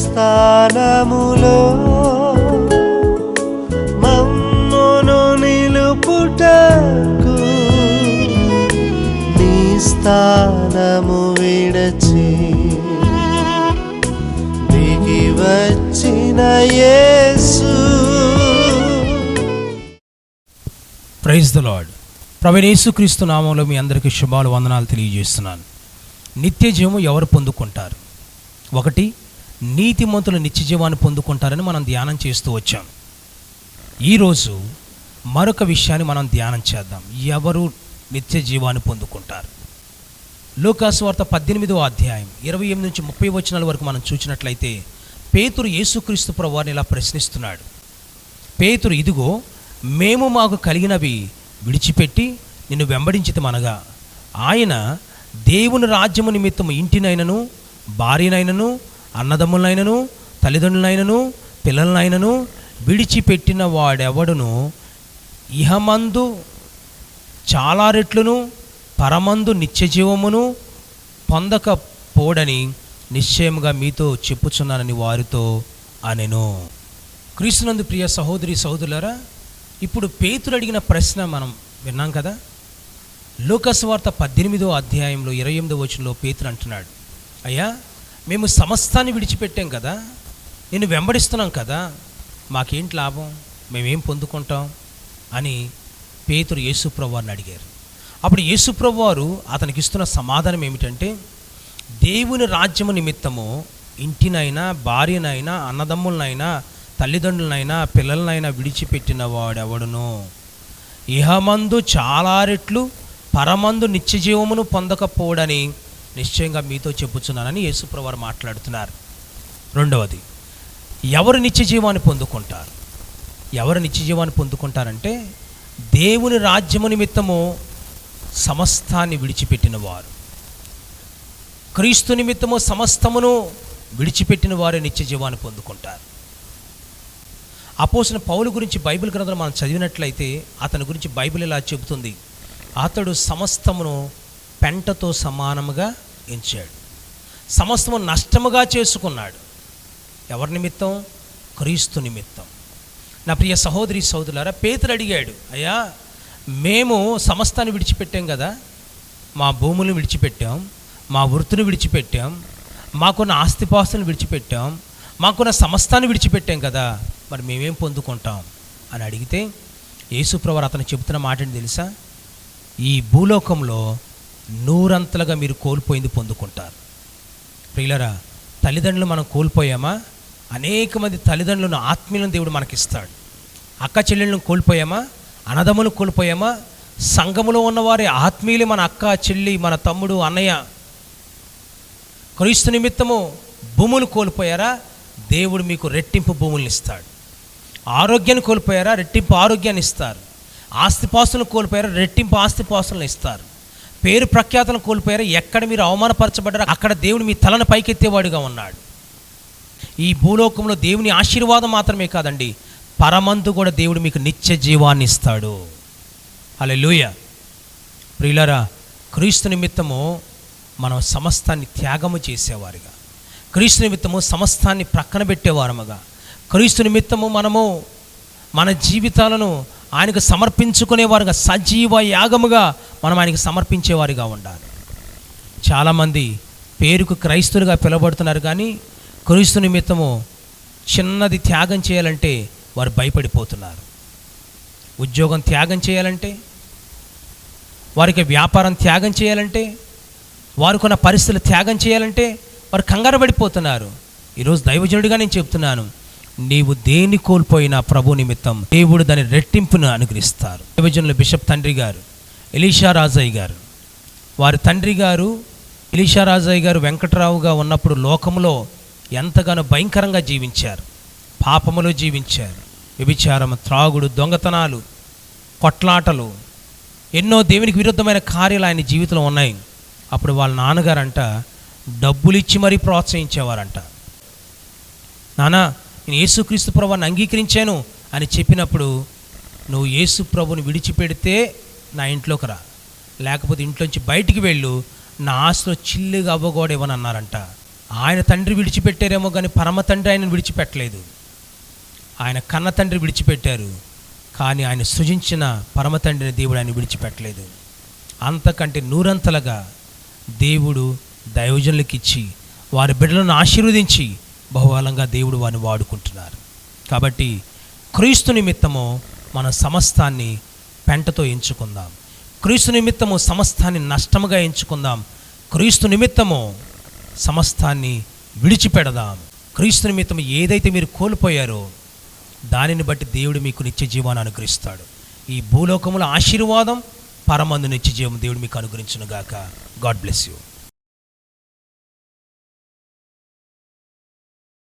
స్థానములో మమ్మును నిలుపుటకు నీ స్థానము విడచి దిగి వచ్చిన యేసు. ప్రైజ్ ద లాడ్ ప్రవీణేసుక్రీస్తు నామంలో మీ అందరికీ శుభాలు వందనాలు తెలియజేస్తున్నాను. నిత్య జీవము ఎవరు పొందుకుంటారు? ఒకటి నీతిమంతులు నిత్యజీవాన్ని పొందుకుంటారని మనం ధ్యానం చేస్తూ వచ్చాం. ఈరోజు మరొక విషయాన్ని మనం ధ్యానం చేద్దాం. ఎవరు నిత్య జీవాన్ని పొందుకుంటారు? లూకాసు వార్త పద్దెనిమిదో అధ్యాయం ఇరవై ఎనిమిది నుంచి ముప్పై వచనాల వరకు మనం చూసినట్లయితే పేతురు యేసుక్రీస్తు ప్రభువారిని ఇలా ప్రశ్నిస్తున్నాడు. పేతురు ఇదిగో మేము మాకు కలిగినవి విడిచిపెట్టి నిన్ను వెంబడించితమనగా. ఆయన దేవుని రాజ్యము నిమిత్తం ఇంటినైనను భార్యనైనను అన్నదమ్ములైనను తల్లిదండ్రులైనను పిల్లలనైనను విడిచిపెట్టిన వాడెవడును? ఇహమందు చాలా రెట్లును పరమందు నిత్యజీవమును పొందకపోడని నిశ్చయముగా మీతో చెప్పుచున్నానని వారితో అనెను. క్రీస్తునందు ప్రియ సహోదరి సహోదరులారా ఇప్పుడు పేతురు అడిగిన ప్రశ్న మనం విన్నాం కదా? లోకస్వార్త పద్దెనిమిదో అధ్యాయంలో ఇరవై ఎనిమిదో వచనంలో పేతురు అంటున్నాడు. అయ్యా మేము సమస్తాన్ని విడిచిపెట్టాం కదా. నేను వెంబడిస్తున్నాం కదా. మాకేంటి లాభం? మేమేం పొందుకుంటాం? అని పేతురు యేసుప్రభు వారిని అడిగారు. అప్పుడు యేసుప్రభు వారు అతనికి ఇస్తున్న సమాధానం ఏమిటంటే దేవుని రాజ్యము నిమిత్తము ఇంటినైనా భార్యనైనా అన్నదమ్ములనైనా తల్లిదండ్రులనైనా పిల్లలనైనా విడిచిపెట్టిన వాడెవడును? ఇహమందు చాలా రెట్లు పరమందు నిత్యజీవమును పొందకపోవడని నిశ్చయంగా మీతో చెప్పుచున్నానని యేసుప్రవారు మాట్లాడుతున్నారు. రెండవది ఎవరు నిత్యజీవాన్ని పొందుకుంటారు? ఎవరు నిత్యజీవాన్ని పొందుకుంటారంటే దేవుని రాజ్యము నిమిత్తము సమస్తాన్ని విడిచిపెట్టిన వారు క్రీస్తు నిమిత్తము సమస్తమును విడిచిపెట్టిన వారే నిత్యజీవాన్ని పొందుకుంటారు. అపోసిన పౌలు గురించి బైబిల్ గ్రంథం మనం చదివినట్లయితే అతని గురించి బైబిల్ ఇలా చెబుతుంది? అతడు సమస్తమును పెంటతో సమానముగా ఎంచాడు. సమస్తము నష్టముగా చేసుకున్నాడు. ఎవరి నిమిత్తం? క్రీస్తు నిమిత్తం. నా ప్రియ సహోదరి సోదరులారా పేతులు అడిగాడు అయ్యా మేము సమస్తాన్ని విడిచిపెట్టాం కదా? మా భూములను విడిచిపెట్టాం మా వృత్తిని విడిచిపెట్టాం మాకున్న ఆస్తిపాస్తులను విడిచిపెట్టాం మాకున్న సమస్తాన్ని విడిచిపెట్టాం కదా? మరి మేమేం పొందుకుంటాం? అని అడిగితే యేసుప్రవర్ అతను చెబుతున్న మాట తెలుసా? ఈ భూలోకంలో నూరంతలుగా మీరు కోల్పోయింది పొందుకుంటారు. ప్రియులరా తల్లిదండ్రులు మనం కోల్పోయామా? అనేక మంది తల్లిదండ్రులను ఆత్మీయులను దేవుడు మనకిస్తాడు. అక్క చెల్లెళ్ళను కోల్పోయామా? అనదములు కోల్పోయామా? సంఘములో ఉన్నవారి ఆత్మీయులు మన అక్క చెల్లి మన తమ్ముడు అన్నయ్య క్రీస్తు నిమిత్తము భూములు కోల్పోయారా? దేవుడు మీకు రెట్టింపు భూములను ఇస్తాడు. ఆరోగ్యాన్ని కోల్పోయారా? రెట్టింపు ఆరోగ్యాన్ని ఇస్తారు. ఆస్తిపాస్తులను కోల్పోయారా? రెట్టింపు ఆస్తిపాస్తులను ఇస్తారు. పేరు ప్రఖ్యాతలు కోల్పోయారు. ఎక్కడ మీరు అవమానపరచబడ్డారు అక్కడ దేవుడు మీ తలను పైకెత్తేవాడుగా ఉన్నాడు. ఈ భూలోకంలో దేవుని ఆశీర్వాదం మాత్రమే కాదండి పరమందు కూడా దేవుడు మీకు నిత్య జీవాన్ని ఇస్తాడు. అలా లూయ ప్రియులరా క్రీస్తు నిమిత్తము మనం సమస్తాన్ని త్యాగము చేసేవారుగా. క్రీస్తు నిమిత్తము సమస్తాన్ని ప్రక్కన పెట్టేవారముగా. క్రీస్తు నిమిత్తము మనము మన జీవితాలను ఆయనకు సమర్పించుకునేవారుగా సజీవ యాగముగా మనం ఆయనకు సమర్పించేవారిగా ఉండాలి. చాలామంది పేరుకు క్రైస్తులుగా పిలువబడుతున్నారు కానీ క్రీస్తు నిమిత్తము చిన్నది త్యాగం చేయాలంటే వారు భయపడిపోతున్నారు. ఉద్యోగం త్యాగం చేయాలంటే వారికి వ్యాపారం త్యాగం చేయాలంటే వారికున్న పరిస్థితులు త్యాగం చేయాలంటే వారు కంగారు పడిపోతున్నారు. ఈరోజు దైవజనుడిగా నేను చెప్తున్నాను నీవు దేన్ని కోల్పోయినా ప్రభు నిమిత్తం దేవుడు దాని రెట్టింపును అనుగ్రహిస్తారు. దైవజనుల బిషప్ తండ్రి గారు ఎలీషా రాజయ్య గారు. వారి తండ్రి గారు ఎలీషా రాజయ్య గారు వెంకటరావుగా ఉన్నప్పుడు లోకంలో ఎంతగానో భయంకరంగా జీవించారు. పాపములో జీవించారు. వ్యభిచారం త్రాగుడు దొంగతనాలు కొట్లాటలు ఎన్నో దేవునికి విరుద్ధమైన కార్యాలు ఆయన జీవితంలో ఉన్నాయి. అప్పుడు వాళ్ళ నాన్నగారంట డబ్బులు ఇచ్చి మరీ ప్రోత్సహించేవారంట. నానా నేను యేసుక్రీస్తు ప్రభుని అంగీకరించాను అని చెప్పినప్పుడు నువ్వు యేసు ప్రభుని విడిచిపెడితే నా ఇంట్లోకి రా. లేకపోతే ఇంట్లోంచి బయటికి వెళ్ళు. నా ఆశలో చిల్లుగా అవ్వకూడేవని అన్నారంట. ఆయన తండ్రి విడిచిపెట్టారేమో కానీ పరమ తండ్రి ఆయన విడిచిపెట్టలేదు. ఆయన కన్న తండ్రి విడిచిపెట్టారు. కానీ ఆయన సృజించిన పరమ తండ్రిని దేవుడు ఆయన విడిచిపెట్టలేదు. అంతకంటే నూరంతలుగా దేవుడు దైవజనులకు ఇచ్చి వారి బిడ్డలను ఆశీర్వదించి బహుబలంగా దేవుడు వారిని వాడుకుంటున్నారు. కాబట్టి క్రీస్తు నిమిత్తము మన సమస్తాన్ని పెంటతో ఎంచుకుందాం. క్రీస్తు నిమిత్తము సమస్తాన్ని నష్టముగా ఎంచుకుందాం. క్రీస్తు నిమిత్తము సమస్తాన్ని విడిచిపెడదాం. క్రీస్తు నిమిత్తం ఏదైతే మీరు కోల్పోయారో దానిని బట్టి దేవుడు మీకు నిత్య జీవాన్ని అనుగ్రహిస్తాడు. ఈ భూలోకముల ఆశీర్వాదం పరమందు నిత్య జీవం దేవుడు మీకు అనుగ్రహించునుగాక. God bless you.